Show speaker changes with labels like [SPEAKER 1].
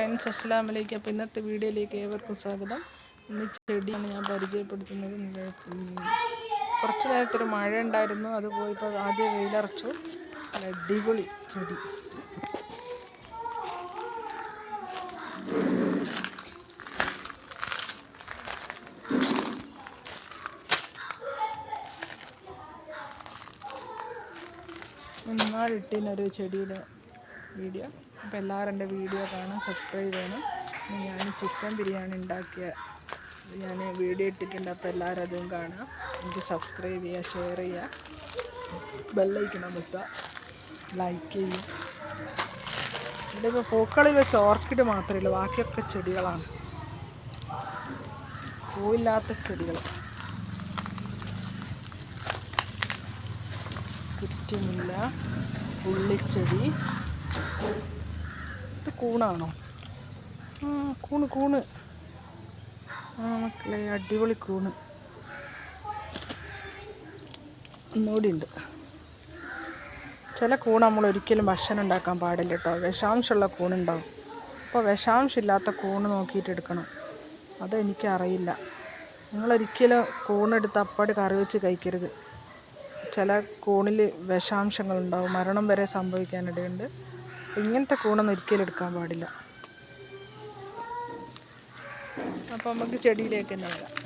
[SPEAKER 1] Friends അസ്സാം വലൈക്കും അപ്പോൾ ഇന്നത്തെ വീഡിയോയിലേക്ക് ഏവർക്കും സ്വാഗതം. ഇന്ന് ചെടിയാണ് ഞാൻ പരിചയപ്പെടുത്തുന്നത്. കുറച്ച് നേരത്തൊരു മഴ ഉണ്ടായിരുന്നു. അത് പോയിപ്പോൾ ആദ്യം വെയിലറച്ചു. അടിപൊളി ചെടി. മൂന്നാളിട്ടിനൊരു ചെടിയുടെ വീഡിയോ. അപ്പോൾ എല്ലാവരും എന്റെ വീഡിയോ കാണാൻ സബ്സ്ക്രൈബ് ചെയ്യണം. ഞാൻ ചിക്കൻ ബിരിയാണി ഉണ്ടാക്കിയ ഞാൻ വീഡിയോ ഇട്ടിട്ടുണ്ട് അപ്പോൾ എല്ലാവരും അതും കാണാം എനിക്ക് സബ്സ്ക്രൈബ് ചെയ്യുക ഷെയർ ചെയ്യുക. ബെല്ലൈക്കണം അമർത്തുക ലൈക്ക് ചെയ്യുക ഇവിടെ ഇപ്പോൾ പൂക്കളിൽ വെച്ച് ഓർക്കിഡ് മാത്രമേ ഉള്ളൂ ബാക്കിയൊക്കെ ചെടികളാണ്. പൂവില്ലാത്ത ചെടികൾ. കുറ്റമില്ല. ഉള്ളിച്ചെടി. കൂണാണോ? കൂണ് കൂണ്. ആ മക്കളെ അടിപൊളി കൂണ്. ഉണ്ട് ചില കൂൺ നമ്മൾ ഒരിക്കലും ഭക്ഷണം ഉണ്ടാക്കാൻ പാടില്ല കേട്ടോ. വിഷാംശമുള്ള കൂണുണ്ടാവും. അപ്പോൾ വിഷാംശമില്ലാത്ത കൂണ് നോക്കിയിട്ട് എടുക്കണം. അതെനിക്കറിയില്ല. നിങ്ങളൊരിക്കലും കൂണെടുത്ത് അപ്പാട് കറി വെച്ച് കഴിക്കരുത്. ചില കൂണിൽ വിഷാംശങ്ങളുണ്ടാവും. മരണം വരെ സംഭവിക്കാനിടയുണ്ട്. ഇങ്ങനത്തെ കൂണൊന്നും ഒരിക്കലും എടുക്കാൻ പാടില്ല. അപ്പോൾ നമുക്ക് ചെടിയിലേക്ക് തന്നെ വരാം.